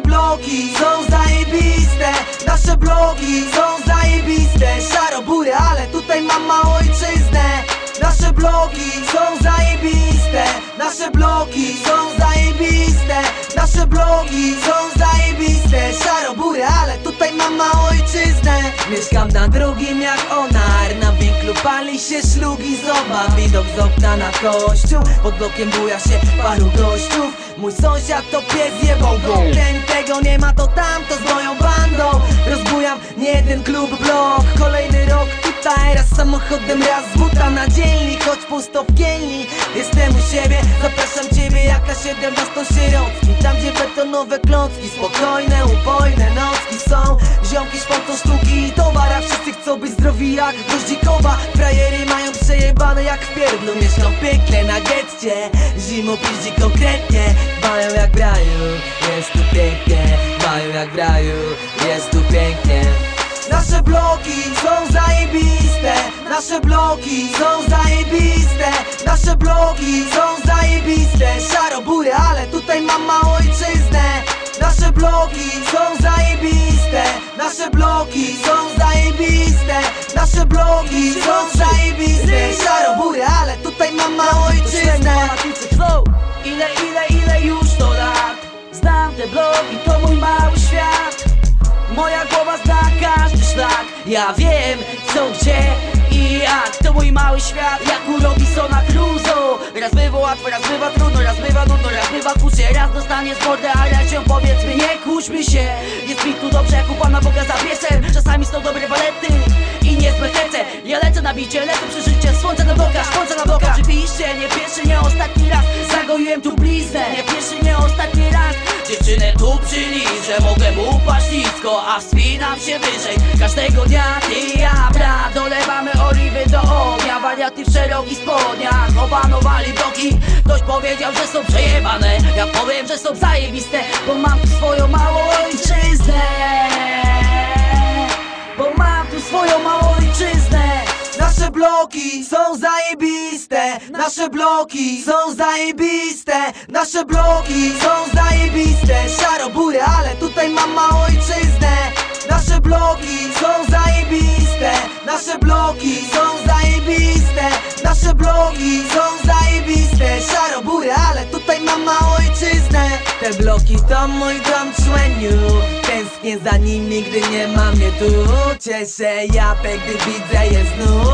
Nasze bloki są zajebiste. Nasze bloki są zajebiste. Szarobury, ale tutaj mam małą ojczyznę. Nasze bloki są zajebiste. Nasze bloki są zajebiste. Nasze bloki są zajebiste. Szarobury, ale tutaj mam małą ojczyznę. Mieszkam na drugim jak winklu pali się szlugi Zobacz widok z okna na kościół. Pod blokiem buja się paru gościów. Mój sąsiad to pies jebał go. Ten tego nie ma to tamto z moją bandą. Rozbujam nie jeden klub blok. Kolejny rok tutaj raz samochodem raz z buta na dzielnik Choć pusto w kielni Jestem u siebie. Zapraszam ciebie jak na 17 sierocki. Tam gdzie betonowe klocki Spokojne, upojne nocki są. Ziomki szponcą sztuki i wszyscy zdrowi jak goździkowa Frajery mają przejebane jak w pierdlu. Mieszkam pięknie na getcie. Zimą piździ konkretnie. Dbają jak w raju. Jest tu pięknie. Dbają jak w raju. Jest tu pięknie. Nasze bloki są zajebiste. Nasze bloki są zajebiste. Nasze bloki są zajebiste. Szarobury, ale tutaj mam małą ojczyznę. Nasze bloki są zajebiste. Nasze bloki są zajebiste Nasze bloki są zajebiste Szarobury, ale tutaj mam małą ojczyznę. Ile, ile, ile już to lat? Znam te bloki, to mój mały świat. Moja głowa zna każdy szlak. Ja wiem co, gdzie i jak. To mój mały świat, jak u Robinsona Crusoe Raz bywa łatwo, raz bywa trudno Raz bywa nudno, raz bywa kusie Raz dostanie z mordę, ale się powiedzmy Nie kłóćmy się. Jest mi tu dobrze jak u Pana Boga za Oczywiście, nie pierwszy, nie ostatni raz. Zagoiłem tu bliznę. Nie pierwszy, nie ostatni raz. Dziewczynę tu przyliżę Mogę upaść nisko, a wspinam się wyżej. Każdego dnia ty i ja, brat Dolewamy oliwy do ognia. Wariaty w szerokich spodniach Opanowali bloki. Ktoś powiedział, że są przejebane. Ja powiem, że są zajebiste Bo mam tu swoją małą Nasze bloki są zajebiste Nasze bloki są zajebiste. Szarobury, ale tutaj mam małą ojczyznę. Nasze bloki są zajebiste Nasze bloki są zajebiste. Nasze bloki są zajebiste. Szarobury, ale tutaj mam małą ojczyznę. Te bloki to mój dom człeniu Tęsknię za nimi, gdy nie mam je tu. Cieszę japę, gdy widzę je znów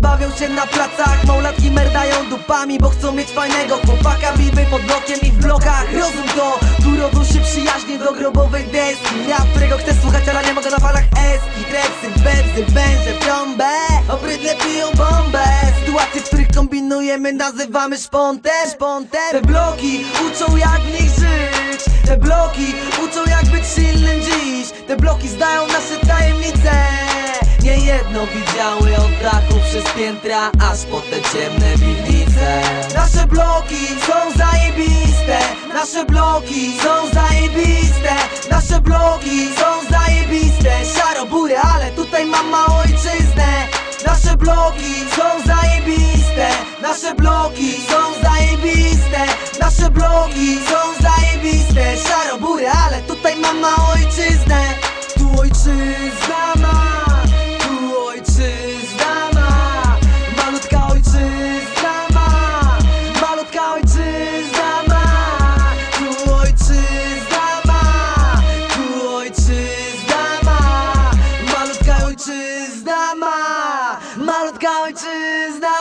bawią się na placach Małlatki merdają dupami, bo chcą mieć fajnego chłopaka. Biby pod blokiem i w blokach. Rozum to, tu rodzą się przyjaźnie do grobowej deski. Ja, którego chcę słuchać, ale nie mogę na falach eski Trepsy, bebsy, węże, trąbę. Obrydle piją bombę. Sytuacje, w których kombinujemy, nazywamy szpontem. Szpontem. Te bloki uczą jak w nich żyć. Te bloki uczą jak być silnym dziś. Te bloki zdają nasze tajemnice jedno widziały od dachu przez piętra Aż po te ciemne piwnice Nasze bloki są zajebiste Nasze bloki są zajebiste Nasze bloki są zajebiste. Szarobury, ale tutaj mam małą ojczyznę. Nasze bloki są zajebiste Nasze bloki są zajebiste Nasze bloki są zajebiste torches that